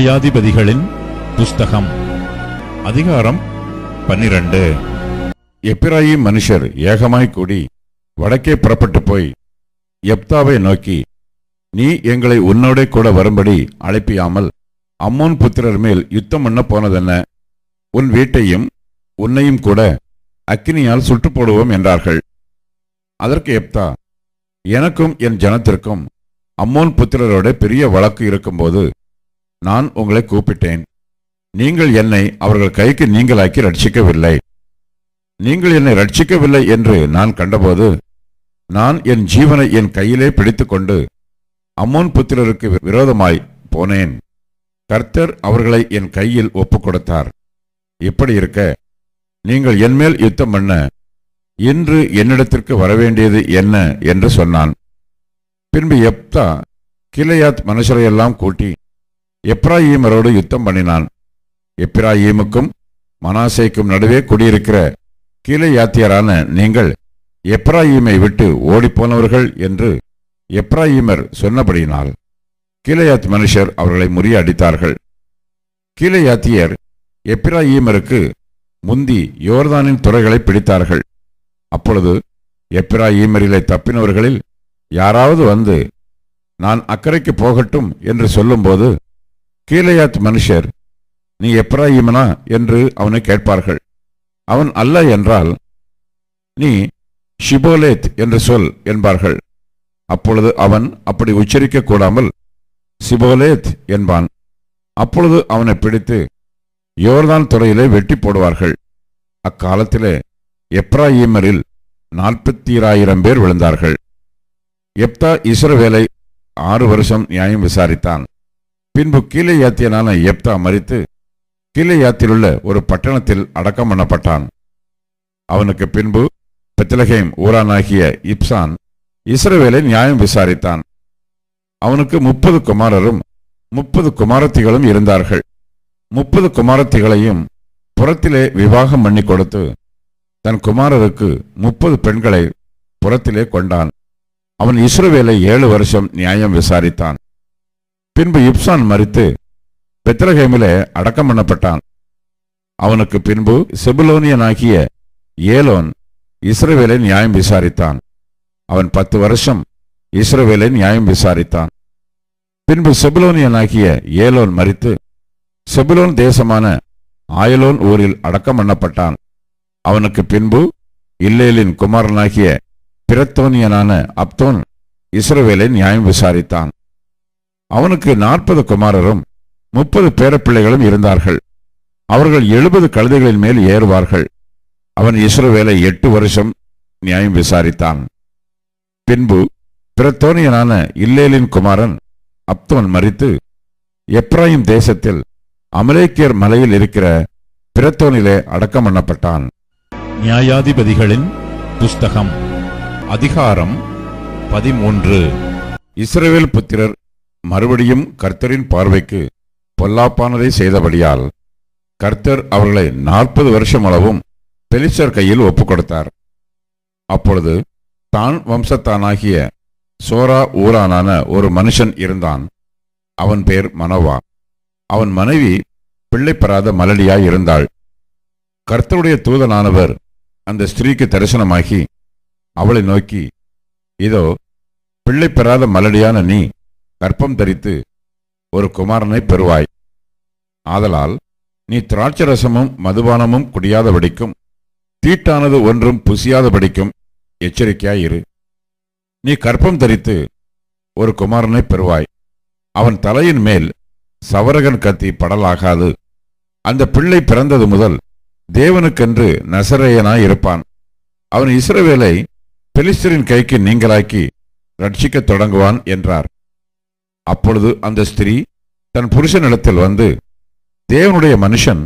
நியாயாதிபதிகளின் புஸ்தகம் அதிகாரம் பன்னிரண்டு எப்பிராயிம் மனுஷர் ஏகமாய் கூடி வடக்கே புறப்பட்டு போய் எப்தாவை நோக்கி நீ எங்களை உன்னோட கூட வரும்படி அழைப்பியாமல் அம்மோன் புத்திரர் மேல் யுத்தம் பண்ண போனதென்ன உன் வீட்டையும் உன்னையும் கூட அக்கினியால் சுட்டு போடுவோம் என்றார்கள்। அதற்கு எப்தா எனக்கும் என் ஜனத்திற்கும் அம்மோன் புத்திரரோட பெரிய வழக்கு இருக்கும்போது நான் உங்களை கூப்பிட்டேன். நீங்கள் என்னை அவர்கள் கைக்கு நீங்களாக்கி ரட்சிக்கவில்லை. நீங்கள் என்னை ரட்சிக்கவில்லை என்று நான் கண்டபோது நான் என் ஜீவனை என் கையிலே பிடித்துக்கொண்டு அம்மோன் புத்திரருக்கு விரோதமாய் போனேன். கர்த்தர் அவர்களை என் கையில் ஒப்புக் கொடுத்தார் இப்படி இருக்க நீங்கள் என்மேல் யுத்தம் பண்ண இன்று என்னிடத்திற்கு வரவேண்டியது என்ன என்று சொன்னான். பின்பு எப்தா கிளையாத் மனுஷரையெல்லாம் கூட்டி எப்ராயீமரோடு யுத்தம் பண்ணினான். எப்ராஹீமுக்கும் மனாசேக்கும் நடுவே குடியிருக்கிற கீழையாத்தியரான நீங்கள் எப்ராயீமை விட்டு ஓடிப்போனவர்கள் என்று எப்ராயீமர் சொன்னபடியினால் கீழையாத் மனுஷர் அவர்களை முறியடித்தார்கள் கீழையாத்தியர் எப்ராஹீமருக்கு முந்தி யோர்தானின் துறைகளை பிடித்தார்கள். அப்பொழுது எப்ராஹீமரிலே தப்பினவர்களில் யாராவது வந்து நான் அக்கறைக்கு போகட்டும் என்று சொல்லும்போது கீழையாத் மனுஷர் நீ எப்ராஹிமனா என்று அவனை கேட்பார்கள். அவன் அல்ல என்றால் நீ ஷிபோலேத் என்று சொல் என்பார்கள். அப்பொழுது அவன் அப்படி உச்சரிக்க கூடாமல் சிபோலேத் என்பான். அப்பொழுது அவனை பிடித்து யோர்தான் துறையிலே வெட்டி போடுவார்கள். அக்காலத்திலே எப்ராஹிமரில் நாற்பத்தீராயிரம் பேர் விழுந்தார்கள். எப்தா இஸ்ரவேலை ஆறு வருஷம் நியாயம் விசாரித்தான். பின்பு கீழே யாத்தியனான எப்தா மறித்து கீழையாத்திலுள்ள ஒரு பட்டணத்தில் அடக்கம் பண்ணப்பட்டான். அவனுக்கு பின்பு பெத்லகேம் ஊரானாகிய இப்சான் இஸ்ரவேலை நியாயம் விசாரித்தான். அவனுக்கு முப்பது குமாரரும் முப்பது குமாரத்திகளும் இருந்தார்கள். முப்பது குமாரத்திகளையும் புறத்திலே விவாகம் பண்ணி கொடுத்து தன் குமாரருக்கு முப்பது பெண்களை புறத்திலே கொண்டான். அவன் இஸ்ரவேலை ஏழு வருஷம் நியாயம் விசாரித்தான். பின்பு இப்சான் மறித்து பெத்ரஹேமிலே அடக்கம் பண்ணப்பட்டான். அவனுக்கு பின்பு செபுலோனியனாகிய ஏலோன் இஸ்ரவேலை நியாயம் விசாரித்தான். அவன் பத்து வருஷம் இஸ்ரவேலை நியாயம் விசாரித்தான். பின்பு செபுலோனியனாகிய ஏலோன் மறித்து செபுலோன் தேசமான ஆயலோன் ஊரில் அடக்கம் பண்ணப்பட்டான். அவனுக்கு பின்பு இல்லேலின் குமாரனாகிய பிரத்தோனியனான அப்தோன் இஸ்ரவேலை நியாயம் விசாரித்தான். அவனுக்கு நாற்பது குமாரரும் முப்பது பேரப்பிள்ளைகளும் இருந்தார்கள். அவர்கள் எழுபது கழுதைகளின் மேல் ஏறுவார்கள். அவன் இஸ்ரவேலை எட்டு வருஷம் நியாயம் விசாரித்தான். பின்பு பிரத்தோனியனான இல்லேலின் குமாரன் அப்தோன் மறித்து எப்ராயிம் தேசத்தில் அமலேக்கியர் மலையில் இருக்கிற பிரத்தோனிலே அடக்கம் பண்ணப்பட்டான். நியாயாதிபதிகளின் புஸ்தகம் அதிகாரம் பதிமூன்று. இஸ்ரவேல் புத்திரர் மறுபடியும் கர்த்தரின் பார்வைக்கு பொல்லாப்பானதை செய்தபடியால் கர்த்தர் அவர்களை நாற்பது வருஷம் அளவும் பெலிஸ்டர் கையில் ஒப்புக் கொடுத்தார் அப்பொழுது தான் வம்சத்தானாகிய சோரா ஊரானான ஒரு மனுஷன் இருந்தான். அவன் பேர் மனோவா. அவன் மனைவி பிள்ளை பெறாத மலடியாய் இருந்தாள். கர்த்தருடைய தூதனானவர் அந்த ஸ்திரீக்கு தரிசனமாகி அவளை நோக்கி இதோ பிள்ளை பெறாத மலடியான நீ கற்பம் தரித்து ஒரு குமாரனை பெறுவாய். ஆதலால் நீ திராட்சரசமும் மதுபானமும் குடியாதபடிக்கும் தீட்டானது ஒன்றும் புசியாதபடிக்கும் எச்சரிக்கையாயிரு நீ கற்பம் தரித்து ஒரு குமாரனை பெறுவாய். அவன் தலையின் மேல் சவரகன் கத்தி படலாகாது. அந்த பிள்ளை பிறந்தது முதல் தேவனுக்கென்று நசரேயனாய் இருப்பான். அவன் இஸ்ரவேலை பெலிஸ்தரின் கைக்கு நீங்களாக்கி ரட்சிக்கத் தொடங்குவான் என்றார். அப்பொழுது அந்த ஸ்திரீ தன் புருஷனிடத்தில் வந்து தேவனுடைய மனுஷன்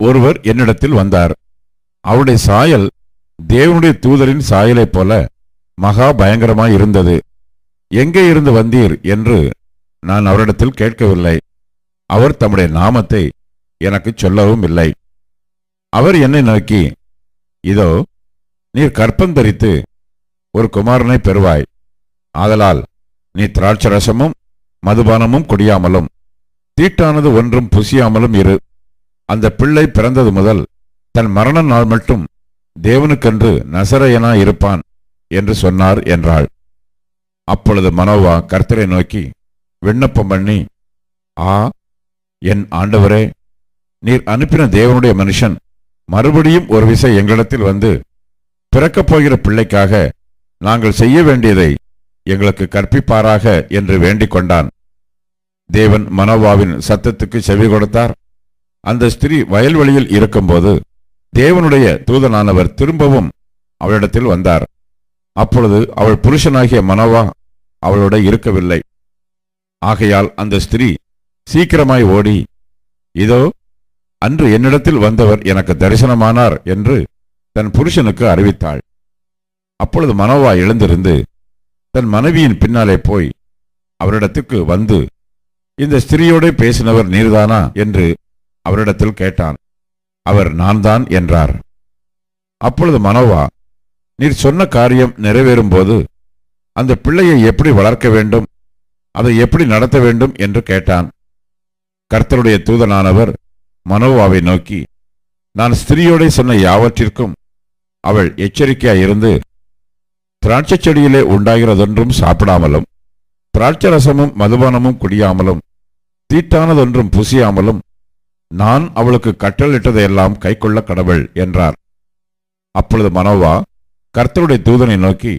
ஒருவர் என்னிடத்தில் வந்தார். அவருடைய சாயல் தேவனுடைய தூதரின் சாயலைப் போல மகா பயங்கரமாய் இருந்தது. எங்கே இருந்து வந்தீர் என்று நான் அவரிடத்தில் கேட்கவில்லை. அவர் தம்முடைய நாமத்தை எனக்கு சொல்லவும் இல்லை. அவர் என்னை நோக்கி இதோ நீர் கற்பந்தரித்து ஒரு குமாரனை பெறுவாய். ஆதலால் நீ திராட்சரசமும் மதுபானமும் குடியாமலும். தீட்டானது ஒன்றும் புசியாமலும் இரு. அந்த பிள்ளை பிறந்தது முதல் தன் மரண நாள் மட்டும் தேவனுக்கென்று நசரையனா இருப்பான் என்று சொன்னார் என்றாள். அப்பொழுது மனோவா கர்த்தரை நோக்கி விண்ணப்பம் பண்ணி ஆ என் ஆண்டவரே நீர் அனுப்பின தேவனுடைய மனுஷன் மறுபடியும் ஒரு விசை எங்களிடத்தில் வந்து பிறக்கப் போகிற பிள்ளைக்காக நாங்கள் செய்ய வேண்டியதை எங்களுக்கு கற்பிப்பாராக என்று வேண்டிக் கொண்டான். தேவன் மனோவாவின் சத்தத்துக்கு செவி கொடுத்தார். அந்த ஸ்திரீ வயல்வெளியில் இருக்கும்போது தேவனுடைய தூதனானவர் திரும்பவும் அவளிடத்தில் வந்தார். அப்பொழுது அவள் புருஷனாகிய மனோவா அவளோட இருக்கவில்லை. ஆகையால் அந்த ஸ்திரீ சீக்கிரமாய் ஓடி இதோ அன்று என்னிடத்தில் வந்தவர் எனக்கு தரிசனமானார் என்று தன் புருஷனுக்கு அறிவித்தாள். அப்பொழுது மனோவா எழுந்திருந்து தன் மனைவியின் பின்னாலே போய் அவரிடத்துக்கு வந்து இந்த ஸ்திரீயோட பேசினவர் நீர்தானா? என்று அவரிடத்தில் கேட்டான். அவர் நான் தான் என்றார். அப்பொழுது மனோவா நீர் சொன்ன காரியம் நிறைவேறும்போது அந்த பிள்ளையை எப்படி வளர்க்க வேண்டும்? அதை எப்படி நடத்த வேண்டும்? என்று கேட்டான். கர்த்தருடைய தூதனானவர் மனோவாவை நோக்கி நான் ஸ்திரீயோட சொன்ன யாவற்றிற்கும் அவள் எச்சரிக்கையாயிருந்து திராட்சைச் செடியிலே உண்டாகிறதொன்றும் சாப்பிடாமலும் திராட்சை ரசமும் மதுபானமும் குடியாமலும் தீட்டானதொன்றும் புசியாமலும் நான் அவளுக்கு கட்டளிட்டதையெல்லாம் கைக்கொள்ள கடவுள் என்றார். அப்பொழுது மனோவா கர்த்தருடைய தூதனை நோக்கி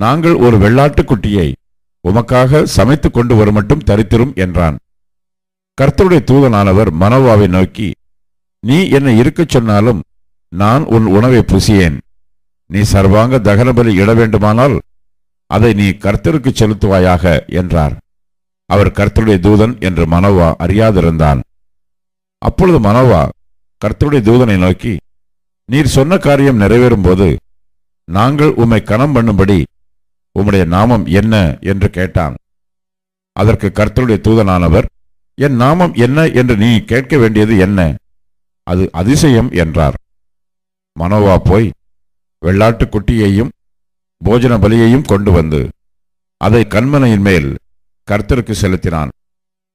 நாங்கள் ஒரு வெள்ளாட்டுக்குட்டியை உமக்காக சமைத்துக் கொண்டு வருமட்டும் தரித்திரும் என்றான். கர்த்தருடைய தூதனானவர் மனோவாவை நோக்கி நீ என்னை இருக்கச் சொன்னாலும் நான் உன் உணவை புசியேன். நீ சர்வாங்க தகனபலி இட வேண்டுமானால் அதை நீ கர்த்தருக்கு செலுத்துவாயாக என்றார். அவர் கர்த்தருடைய தூதன் என்று மனோவா அறியாதிருந்தான். அப்பொழுது மனோவா கர்த்தருடைய தூதனை நோக்கி நீர் சொன்ன காரியம் நிறைவேறும் போது நாங்கள் உம்மை கணம் பண்ணும்படி உம்முடைய நாமம் என்ன? என்று கேட்டான். அதற்கு கர்த்தருடைய தூதனானவர் என் நாமம் என்ன என்று நீ கேட்க வேண்டியது என்ன? அது அதிசயம் என்றார். மனோவா போய் வெள்ளாட்டுக் குட்டியையும் போஜன பலியையும் கொண்டு வந்து அதை கண்மனையின் மேல் கர்த்தருக்கு செலுத்தினான்.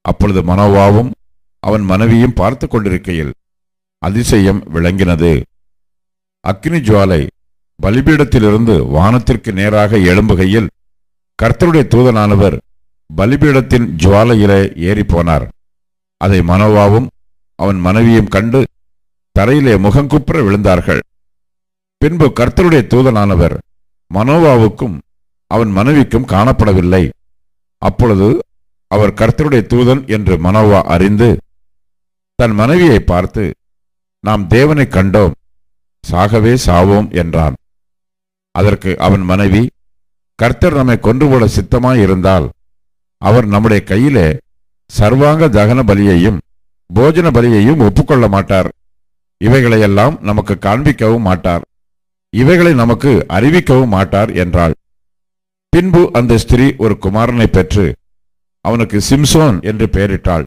அப்பொழுது மனோவாவும் அவன் மனைவியும் பார்த்து கொண்டிருக்கையில் அதிசயம் விளங்கினது. அக்னி ஜுவாலை பலிபீடத்திலிருந்து வானத்திற்கு நேராக எழும்புகையில் கர்த்தருடைய தூதனானவர் பலிபீடத்தின் ஜுவாலையிலே ஏறிப்போனார். அதை மனோவாவும் அவன் மனைவியும் கண்டு தரையிலே முகங்குப்புற விழுந்தார்கள். பின்பு கர்த்தருடைய தூதனானவர் மனோவாவுக்கும் அவன் மனைவிக்கும் காணப்படவில்லை. அப்பொழுது அவர் கர்த்தருடைய தூதன் என்று மனோவா அறிந்து தன் மனைவியை பார்த்து நாம் தேவனை கண்டோம் சாகவே சாவோம் என்றான். அதற்கு அவன் மனைவி கர்த்தர் நம்மை கொன்றுபோட சித்தமாயிருந்தால் அவர் நம்முடைய கையிலே சர்வாங்க தகன பலியையும் போஜன பலியையும் ஒப்புக்கொள்ள மாட்டார். இவைகளையெல்லாம் நமக்கு காண்பிக்கவும் மாட்டார். இவைகளை நமக்கு அறிவிக்கவும் மாட்டார் என்றாள். பின்பு அந்த ஸ்திரீ ஒரு குமாரனை பெற்று அவனுக்கு சிம்சோன் என்று பெயரிட்டாள்.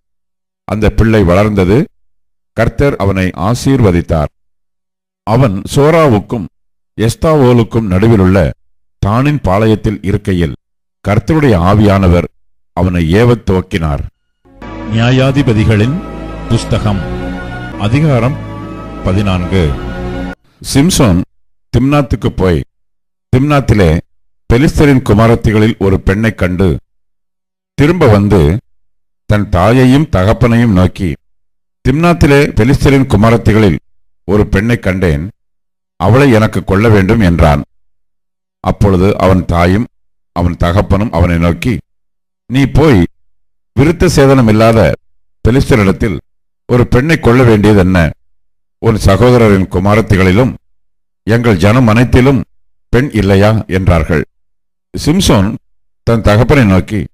அந்த பிள்ளை வளர்ந்தது. கர்த்தர் அவனை ஆசீர்வதித்தார். அவன் சோராவுக்கும் எஸ்தாவோலுக்கும் நடுவிலுள்ள தானின் பாளையத்தில் இருக்கையில் கர்த்தருடைய ஆவியானவர் அவனை ஏவத் துவக்கினார். நியாயாதிபதிகளின் புஸ்தகம் அதிகாரம் பதினான்கு. சிம்சோன் திம்னாத்துக்கு போய் திம்னாத்திலே பெலிஸ்தரின் குமாரத்திகளில் ஒரு பெண்ணைக் கண்டு திரும்ப வந்து தன் தாயையும் தகப்பனையும் நோக்கி திம்னாத்திலே பெலிஸ்தரின் குமாரத்திகளில் ஒரு பெண்ணைக் கண்டேன் அவளை எனக்கு கொள்ள வேண்டும் என்றான். அப்பொழுது அவன் தாயும் அவன் தகப்பனும் அவனை நோக்கி நீ போய் விருத்த சேதனம் இல்லாத பெலிஸ்தரிடத்தில் ஒரு பெண்ணை கொள்ள வேண்டியது என்ன? உன் சகோதரரின் குமாரத்திகளிலும் எங்கள் ஜனம் அனைத்திலும் பெண் இல்லையா? என்றார்கள். சிம்சோன் தன் தகப்பனை நோக்கி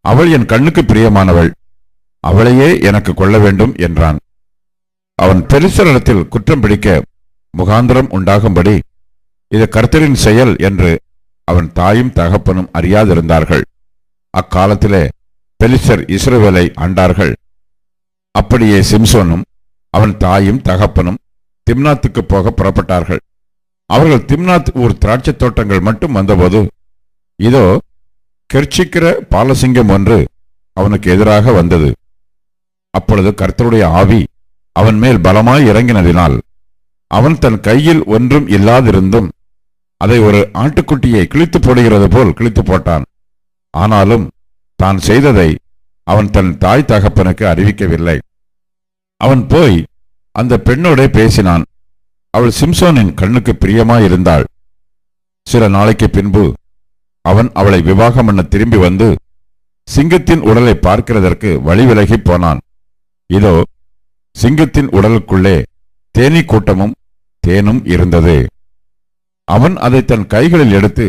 அவள் என் கண்ணுக்கு பிரியமானவள். அவளையே எனக்கு கொள்ள வேண்டும் என்றான். அவன் பெருசரிடத்தில் குற்றம் பிடிக்க முகாந்திரம் உண்டாகும்படி இது கர்த்தரின் செயல் என்று அவன் தாயும் தகப்பனும் அறியாதிருந்தார்கள். அக்காலத்திலே பெலிசர் இஸ்ரவேலை ஆண்டார்கள். அப்படியே சிம்சோனும் அவன் தாயும் தகப்பனும் திம்னாத்துக்கு போக புறப்பட்டார்கள். அவர்கள் திம்னாத் ஊர் திராட்சைத் தோட்டங்கள் மட்டும் வந்தபோது இதோ கெர்ச்சிக்கிற பாலசிங்கம் ஒன்று அவனுக்கு எதிராக வந்தது. அப்பொழுது கர்த்தருடைய ஆவி அவன் மேல் பலமாய் இறங்கினதினால் அவன் தன் கையில் ஒன்றும் இல்லாதிருந்தும் அதை ஒரு ஆட்டுக்குட்டியை கிழித்து போடுகிறது போல் கிழித்து போட்டான். ஆனாலும் தான் செய்ததை அவன் தன் தாய் தகப்பனுக்கு அறிவிக்கவில்லை. அவன் போய் அந்த பெண்ணோடே பேசினான். அவள் சிம்சோனின் கண்ணுக்கு பிரியமாயிருந்தாள் சில நாளைக்கு பின்பு அவன் அவளை விவாகம் பண்ண திரும்பி வந்து சிங்கத்தின் உடலை பார்க்கிறதற்கு வழி விலகி போனான். இதோ சிங்கத்தின் உடலுக்குள்ளே தேனீ கூட்டமும் தேனும் இருந்தது. அவன் அதை தன் கைகளில் எடுத்து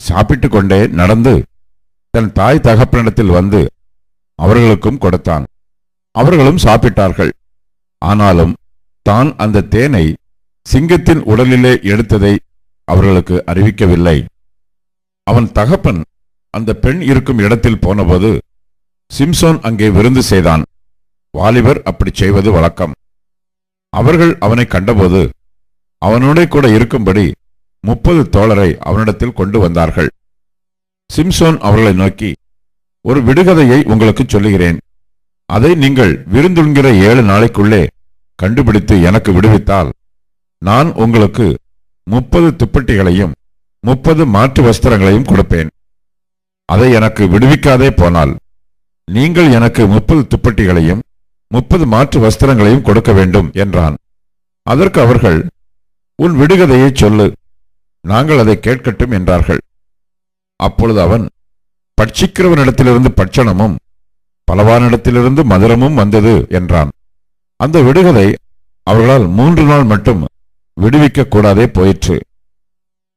சாப்பிட்டுக் கொண்டே நடந்து தன் தாய் தகப்பனிடத்தில் வந்து அவர்களுக்கும் கொடுத்தான். அவர்களும் சாப்பிட்டார்கள். ஆனாலும் தான் அந்த தேனை சிங்கத்தின் உடலிலே எடுத்ததை அவர்களுக்கு அறிவிக்கவில்லை. அவன் தகப்பன் அந்த பெண் இருக்கும் இடத்தில் போனபோது சிம்சோன் அங்கே விருந்து செய்தான். வாலிபர் அப்படி செய்வது வழக்கம். அவர்கள் அவனை கண்டபோது அவனோட கூட இருக்கும்படி முப்பது தோழரை அவனிடத்தில் கொண்டு வந்தார்கள். சிம்சோன் அவர்களை நோக்கி ஒரு விடுகதையை உங்களுக்கு சொல்லுகிறேன். அதை நீங்கள் விருந்துண்கிற ஏழு நாளைக்குள்ளே கண்டுபிடித்து எனக்கு விடுவித்தால் நான் உங்களுக்கு முப்பது துப்பட்டிகளையும் முப்பது மாற்று வஸ்திரங்களையும் கொடுப்பேன். அதை எனக்கு விடுவிக்காதே போனால் நீங்கள் எனக்கு முப்பது துப்பட்டிகளையும் முப்பது மாற்று வஸ்திரங்களையும் கொடுக்க வேண்டும் என்றான். அதற்கு அவர்கள் உன் விடுகதையை சொல்லு நாங்கள் அதை கேட்கட்டும் என்றார்கள். அப்பொழுது அவன் பட்சிக்கிறவனிடத்திலிருந்து பட்சணமும் பலவானிடத்திலிருந்து மதுரமும் வந்தது என்றான். அந்த விடுகதை அவர்களால் மூன்று நாள் மட்டும் விடுவிக்க கூடாதே போயிற்று.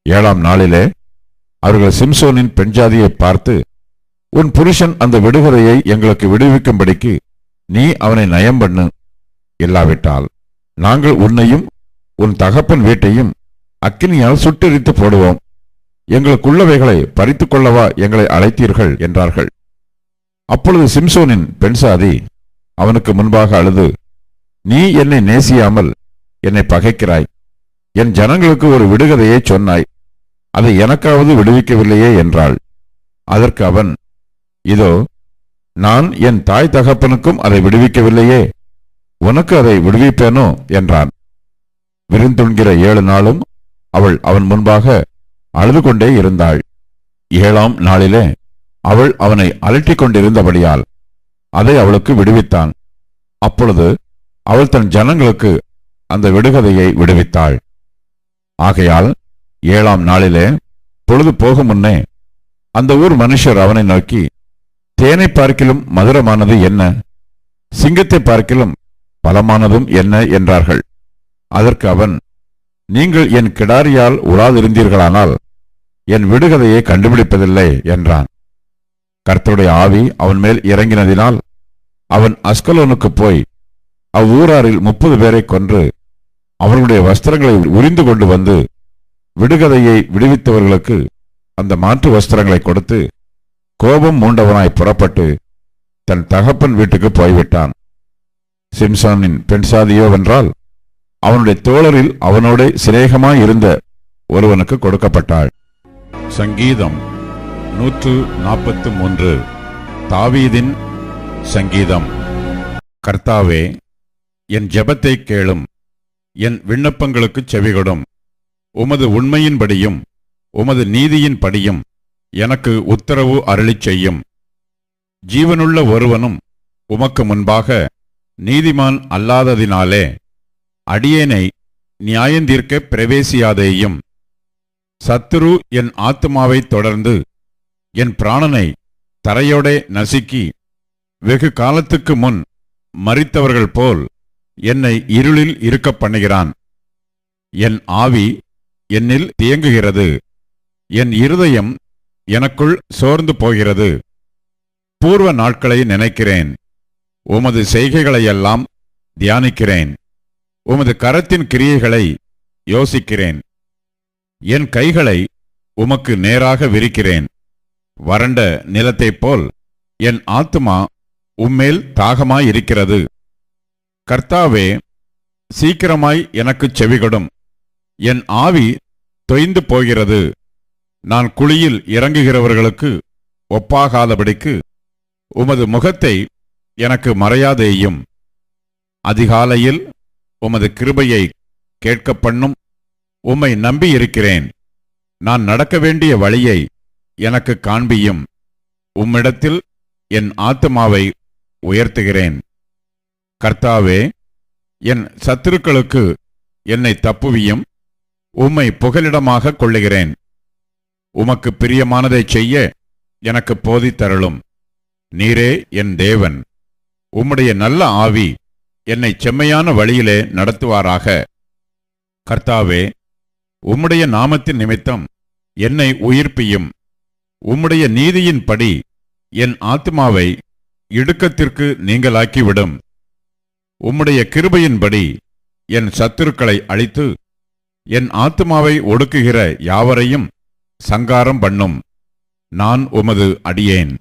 ஏழாம் நாளிலே அவர்கள் சிம்சோனின் பெண்ஜாதியை பார்த்து உன் புருஷன் அந்த விடுகதையை எங்களுக்கு விடுவிக்கும்படிக்கு நீ அவனை நயம் பண்ணு. இல்லாவிட்டால் நாங்கள் உன்னையும் உன் தகப்பன் வீட்டையும் அக்கினியால் சுட்டெரித்து போடுவோம். எங்களுக்குள்ளவைகளை பறித்துக் கொள்ளவா எங்களை அழைத்தீர்கள்? என்றார்கள். அப்பொழுது சிம்சோனின் பெண்சாதி அவனுக்கு முன்பாக அழுது நீ என்னை நேசியாமல் என்னை பகைக்கிறாய். என் ஜனங்களுக்கு ஒரு விடுகதையை சொன்னாய். அதை எனக்காவது விடுவிக்கவில்லையே என்றாள். அதற்கு அவன் இதோ நான் என் தாய் தகப்பனுக்கும் அதை விடுவிக்கவில்லையே. உனக்கு அதை விடுவிப்பேனோ என்றான். விருந்துண்கிற ஏழு நாளும் அவள் அவன் முன்பாக அழுது கொண்டே இருந்தாள். ஏழாம் நாளிலே அவள் அவனை அலட்டிக் கொண்டிருந்தபடியால் அதை அவளுக்கு விடுவித்தான். அப்பொழுது அவள் தன் ஜனங்களுக்கு அந்த விடுகதையை விடுவித்தாள். ஆகையால் ஏழாம் நாளிலே பொழுது போகும் முன்னே அந்த ஊர் மனுஷர் அவனை நோக்கி தேனை பார்க்கிலும் மதுரமானது என்ன? சிங்கத்தை பார்க்கிலும் பலமானதும் என்ன? என்றார்கள். அதற்கு அவன் நீங்கள் என் கிடாரியால் உலாதிருந்தீர்களானால் என் விடுகதையை கண்டுபிடிப்பதில்லை என்றான். கர்த்தருடைய ஆவி அவன் மேல் இறங்கினதினால் அவன் அஸ்கலோனுக்கு போய் அவ்வூராரில் முப்பது பேரை கொன்று அவர்களுடைய வஸ்திரங்களை உரிந்து கொண்டு வந்து விடுகதையை விடுவித்தவர்களுக்கு அந்த மாற்று வஸ்திரங்களை கொடுத்து கோபம் மூண்டவனாய் புறப்பட்டு தன் தகப்பன் வீட்டுக்கு போய்விட்டான். சிம்சானின் பெண் சாதியோவென்றால் அவனுடைய தோழரில் அவனோட சிநேகமாய் இருந்த ஒருவனுக்கு கொடுக்கப்பட்டாள். சங்கீதம் நூற்று நாற்பத்து மூன்று. தாவீதின் சங்கீதம். கர்த்தாவே என் ஜெபத்தை கேளும். என் விண்ணப்பங்களுக்குச் செவிகொடும். உமது உண்மையின்படியும் உமது நீதியின்படியும் எனக்கு உத்தரவு அருளிச் செய்யும். ஜீவனுள்ள ஒருவனும் உமக்கு முன்பாக நீதிமான் அல்லாததினாலே அடியேனை நியாயந்தீர்க்க பிரவேசியாதேயும். சத்துரு என் ஆத்துமாவைத் தொடர்ந்து என் பிராணனை தரையோடே நசுக்கி வெகு காலத்துக்கு முன் மறித்தவர்கள் போல் என்னை இருளில் இருக்கப் பண்ணுகிறான். என் ஆவி என்னில் தியங்குகிறது என் இருதயம் எனக்குள் சோர்ந்து போகிறது. பூர்வ நாட்களை நினைக்கிறேன். உமது செய்கைகளையெல்லாம் தியானிக்கிறேன். உமது கரத்தின் கிரியைகளை யோசிக்கிறேன். என் கைகளை உமக்கு நேராக விரிக்கிறேன். வறண்ட நிலத்தைப் போல் என் ஆத்துமா உம்மேல் தாகமாயிருக்கிறது. கர்த்தாவே சீக்கிரமாய் எனக்குச் செவிகொடும். என் ஆவி தொய்ந்து போகிறது. நான் குழியில் இறங்குகிறவர்களுக்கு ஒப்பாகாதபடிக்கு உமது முகத்தை எனக்கு மறையாதேயும். அதிகாலையில் உமது கிருபையை கேட்கப் பண்ணும் உம்மை நம்பியிருக்கிறேன். நான் நடக்க வேண்டிய வழியை எனக்கு காண்பியும். உம்மிடத்தில் என் ஆத்துமாவை உயர்த்துகிறேன். கர்த்தாவே என் சத்துருக்களுக்கு என்னை தப்புவியும் உம்மை புகலிடமாக கொள்ளுகிறேன். உமக்கு பிரியமானதைச் செய்ய எனக்கு போதித்தருளும். நீரே என் தேவன். உம்முடைய நல்ல ஆவி என்னை செம்மையான வழியிலே நடத்துவாராக. கர்த்தாவே உம்முடைய நாமத்தின் நிமித்தம் என்னை உயிர்ப்பியும். உம்முடைய நீதியின்படி என் ஆத்மாவை இடுக்கத்திற்கு நீங்களாக்கிவிடும் உம்முடைய கிருபையின்படி என் சத்துருக்களை அழித்து என் ஆத்மாவை ஒடுக்குகிற யாவரையும் சங்காரம் பண்ணும். நான் உமது அடியேன்.